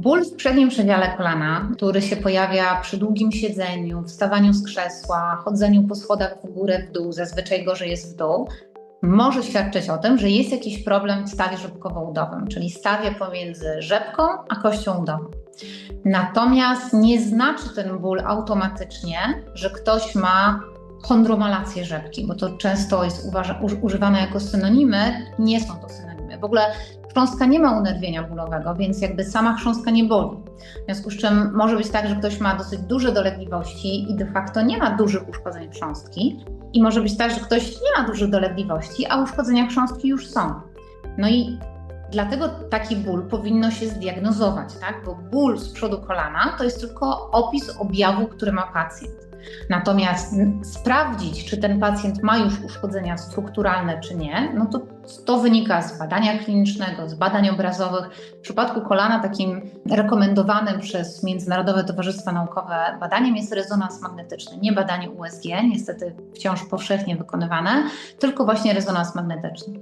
Ból w przednim przedziale kolana, który się pojawia przy długim siedzeniu, wstawaniu z krzesła, chodzeniu po schodach w górę, w dół, zazwyczaj gorzej jest w dół, może świadczyć o tym, że jest jakiś problem w stawie żebkowo-udowym, czyli stawie pomiędzy rzepką a kością udową. Natomiast nie znaczy ten ból automatycznie, że ktoś ma chondromalację rzepki, bo to często jest uważa, używane jako synonimy. Nie są to synonimy. W ogóle chrząstka nie ma unerwienia bólowego, więc jakby sama chrząstka nie boli. W związku z czym może być tak, że ktoś ma dosyć duże dolegliwości i de facto nie ma dużych uszkodzeń chrząstki. I może być tak, że ktoś nie ma dużych dolegliwości, a uszkodzenia chrząstki już są. No i Dlatego taki ból powinno się zdiagnozować, tak? bo ból z przodu kolana to jest tylko opis objawu, który ma pacjent. Natomiast sprawdzić, czy ten pacjent ma już uszkodzenia strukturalne, czy nie, no to to wynika z badania klinicznego, z badań obrazowych. W przypadku kolana takim rekomendowanym przez Międzynarodowe Towarzystwa Naukowe badaniem jest rezonans magnetyczny, nie badanie USG, niestety wciąż powszechnie wykonywane, tylko właśnie rezonans magnetyczny.